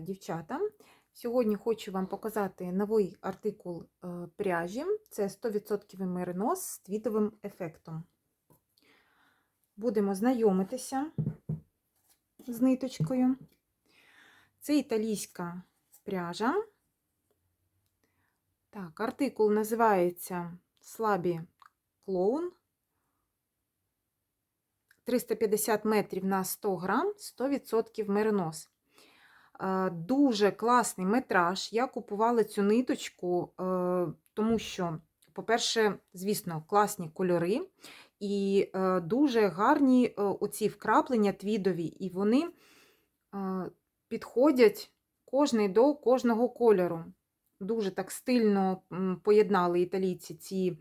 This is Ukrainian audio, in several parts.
дівчата! Сьогодні хочу вам показати новий артикул е, пряжі. Це 100% меринос з твітовим ефектом. Будемо знайомитися з ниточкою. Це італійська пряжа. Так, артикул називається Слабі клоун. 350 метрів на 100 грам, 100% меринос. Е, Дуже класний метраж. Я купувала цю ниточку, е, тому що, по-перше, звісно, класні кольори і е, дуже гарні оці вкраплення твідові, і вони підходять кожний до кожного кольору. Дуже так стильно поєднали італійці ці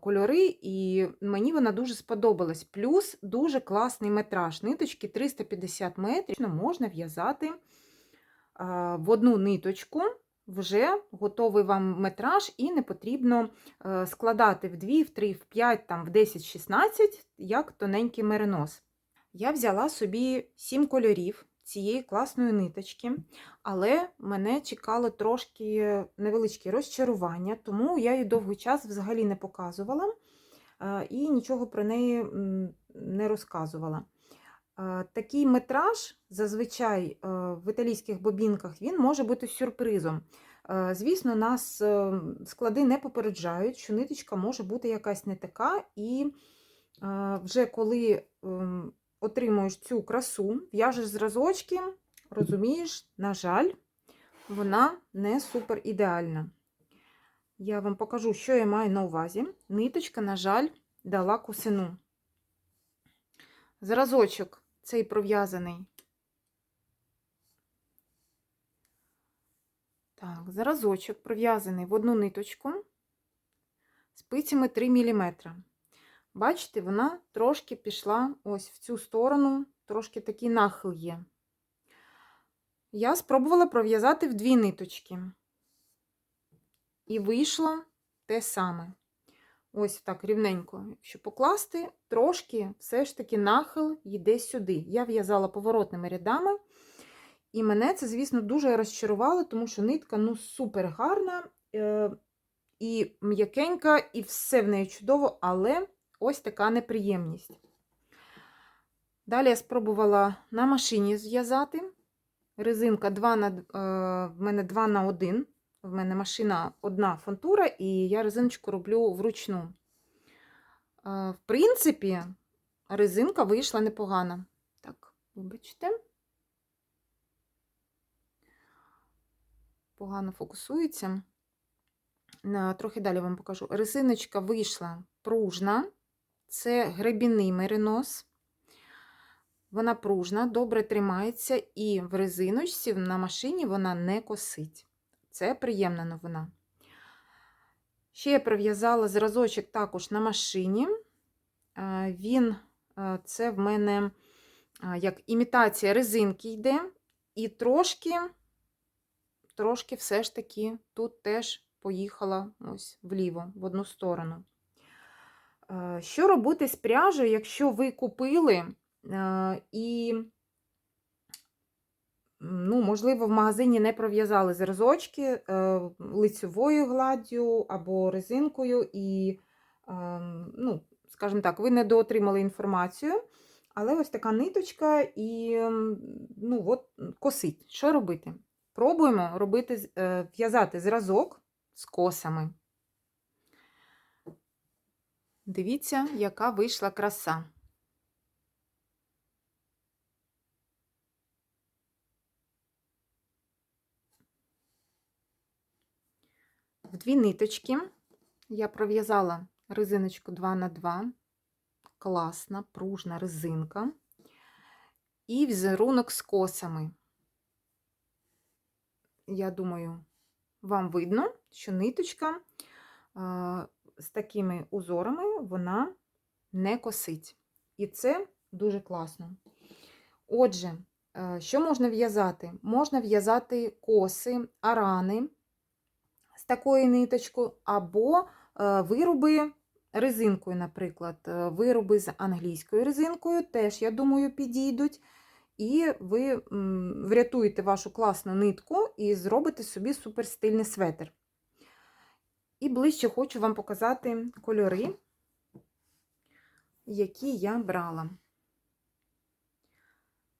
кольори, і мені вона дуже сподобалась. Плюс дуже класний метраж. Ниточки 350 метрів можна в'язати в одну ниточку. Вже готовий вам метраж, і не потрібно складати в 2, в 3, в 5, там, в 10, 16, як тоненький меринос. Я взяла собі 7 кольорів цієї класної ниточки, але мене чекало трошки невеличке розчарування, тому я її довгий час взагалі не показувала е, і нічого про неї не розказувала. Е, такий метраж зазвичай е, в італійських бобінках він може бути сюрпризом. Звісно, нас склади не попереджають, що ниточка може бути якась не така, і вже коли ем, отримуєш цю красу, в'яжеш зразочки, розумієш, на жаль, вона не супер ідеальна. Я вам покажу, що я маю на увазі. Ниточка, на жаль, дала кусину. Зразочок цей пров'язаний. Так, зразочок пров'язаний в одну ниточку спицями 3 мм. Бачите, вона трошки пішла ось в цю сторону, трошки такий нахил є. Я спробувала пров'язати в дві ниточки. І вийшло те саме. Ось так рівненько, якщо покласти, трошки все ж таки нахил йде сюди. Я в'язала поворотними рядами, і мене це, звісно, дуже розчарувало, тому що нитка ну, супер гарна е і м'якенька, і все в неї чудово, але ось така неприємність. Далі я спробувала на машині зв'язати. Резинка 2 на, е, в мене 2 на 1. В мене машина одна фонтура, і я резиночку роблю вручну. Е, в принципі, резинка вийшла непогана. Так, вибачте. Погано фокусується. Трохи далі вам покажу. Резиночка вийшла пружна, це гребінний меринос. Вона пружна, добре тримається, і в резиночці на машині вона не косить. Це приємна новина. Ще я прив'язала зразочок також на машині. Він, це в мене як імітація резинки йде, і трошки, трошки все ж таки тут теж поїхала ось вліво, в одну сторону. Що робити з пряжею, якщо ви купили і, ну, можливо, в магазині не пров'язали зразочки е, лицевою гладдю або резинкою, і, ну, скажімо так, ви не доотримали інформацію, але ось така ниточка і ну, от, косить. Що робити? Пробуємо робити, е, в'язати зразок з косами. Дивіться, яка вийшла краса. В дві ниточки я пров'язала резиночку 2 на 2 класна, пружна резинка і візерунок з косами. Я думаю, вам видно, що ниточка з такими узорами вона не косить. І це дуже класно. Отже, е, що можна в'язати? Можна в'язати коси, арани з такою ниточкою, або е, вироби резинкою, наприклад, е, вироби з англійською резинкою, теж, я думаю, підійдуть. і ви врятуєте вашу класну нитку і зробите собі суперстильний светр. І ближче хочу вам показати кольори, які я брала.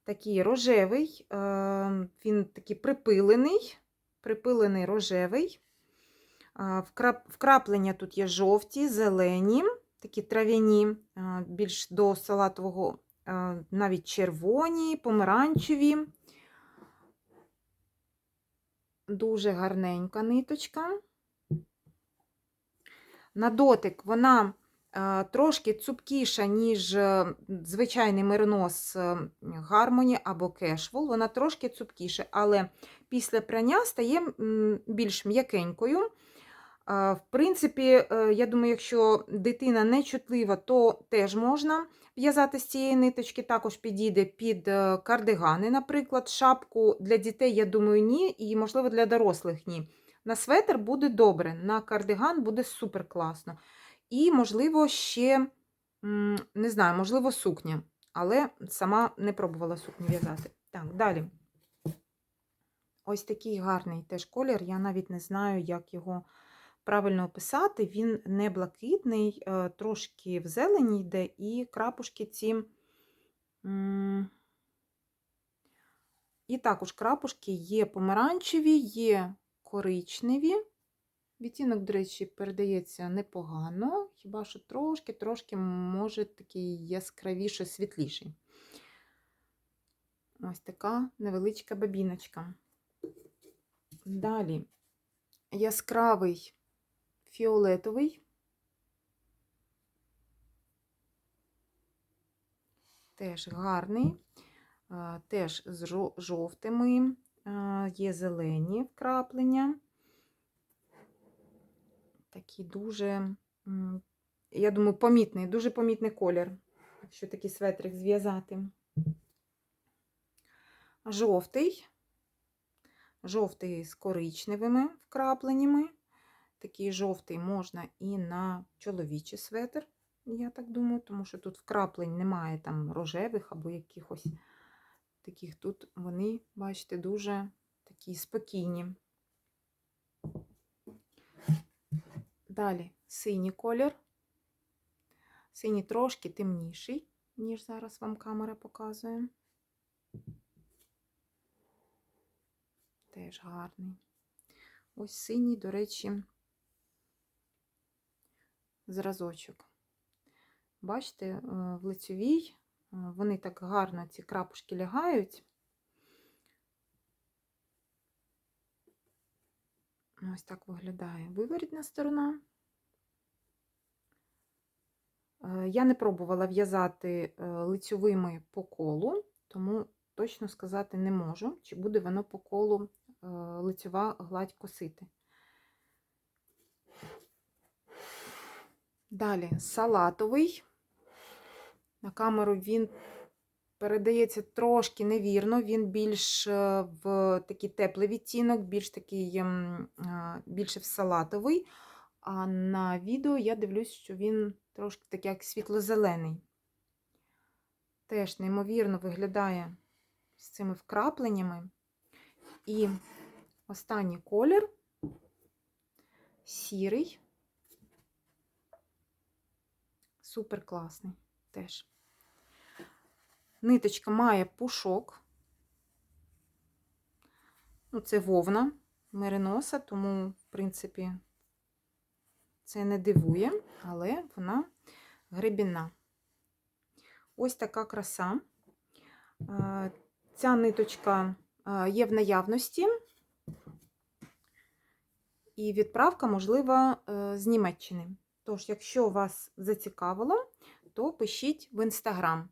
Такий рожевий, е, він такий припилений, припилений рожевий. Вкрап- Вкраплення тут є жовті, зелені, такі трав'яні, більш до салатового, навіть червоні, помаранчеві. Дуже гарненька ниточка. На дотик вона е, трошки цупкіша, ніж е, звичайний меринос е, Harmony або Cashwell. Вона трошки цупкіша, але після прання стає більш м'якенькою. В принципі, е, я думаю, якщо дитина не чутлива, то теж можна в'язати з цієї ниточки. Також підійде під е, кардигани, наприклад, шапку для дітей, я думаю, ні, і, можливо, для дорослих ні. На светр буде добре, на кардиган буде супер класно. І, можливо, ще, не знаю, можливо, сукня, але сама не пробувала сукню в'язати. Так, далі. Ось такий гарний теж колір. Я навіть не знаю, як його правильно описати. Він не блакитний, е, трошки в зелені йде, і крапушки ці. І також крапушки є помаранчеві, є коричневі. Відтінок, до речі, передається непогано, хіба що трошки-трошки може такий яскравіше, світліший. Ось така невеличка бабіночка. Далі яскравий фіолетовий. Теж гарний, теж з жовтими, є зелені вкраплення. Такий дуже, я думаю, помітний, дуже помітний колір, якщо такий светрик зв'язати. Жовтий, жовтий з коричневими вкрапленнями. Такий жовтий можна і на чоловічий светр, я так думаю, тому що тут вкраплень немає там рожевих або якихось таких. Тут вони, бачите, дуже такі спокійні. Далі синій колір. Синій трошки темніший, ніж зараз вам камера показує. Теж гарний. Ось синій, до речі, зразочок. Бачите, е, в лицьовій вони так гарно, ці крапушки лягають. Ось так виглядає виворітна сторона. Е, Я не пробувала в'язати е, лицьовими по колу, тому точно сказати не можу, чи буде воно по колу е, лицьова гладь косити. Далі салатовий. На камеру він передається трошки невірно, він більш е, в такий теплий відтінок, більш такий ем, е, більше в салатовий. А на відео я дивлюсь, що він трошки такий як світло-зелений. Теж неймовірно виглядає з цими вкрапленнями. І останній колір сірий. Супер класний теж. Ниточка має пушок. Ну, це вовна мериноса, тому, в принципі, це не дивує, але вона гребінна. Ось така краса. Ця ниточка є в наявності, і відправка можлива е, з Німеччини. Тож, якщо вас зацікавило, то пишіть в інстаграм.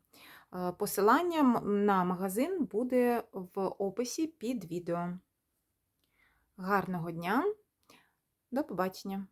Е, Посилання на магазин буде в описі під відео. Гарного дня! До побачення!